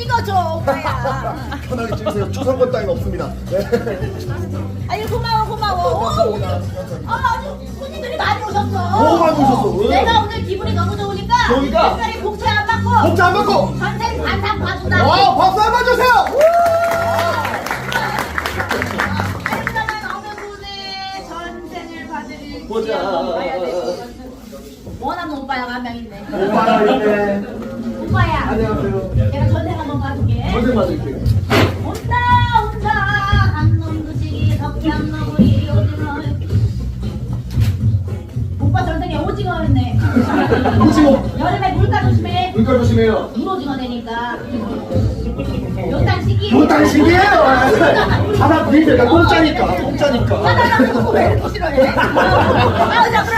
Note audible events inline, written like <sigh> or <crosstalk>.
찍어줘 오빠야 <laughs> 편하게 찍으세요. 초상권 따윈 없습니다. 네. 아유 고마워 고마워 감사합니다. 아 아주 손님들이 많이 오셨어 너무 많이 오셨어. 내가 오늘 기분이 너무 좋으니까 좋으니까? 특별히 복채 안 받고 복자 안 받고. 전생 반상 봐준다 와, 박수 한번 주세요. 전생을 보자. 원하는 오빠가 한 명 있네 오빠가 있네. 오빠야 안녕하세요. 선생 맞을게요. 온다 온다 한놈 두시기 석잔 너구리 오징어 오빠 전생에 오징어였네 오징어. 여름에 물가 조심해 눈깔 조심해요. 물 오징어 되니까 요딴 시기 못한 시기예요. 바다 부인들 공짜니까, 공짜니까. 바다가 왜 이렇게 싫어해 아, 자, 그럼 <laughs>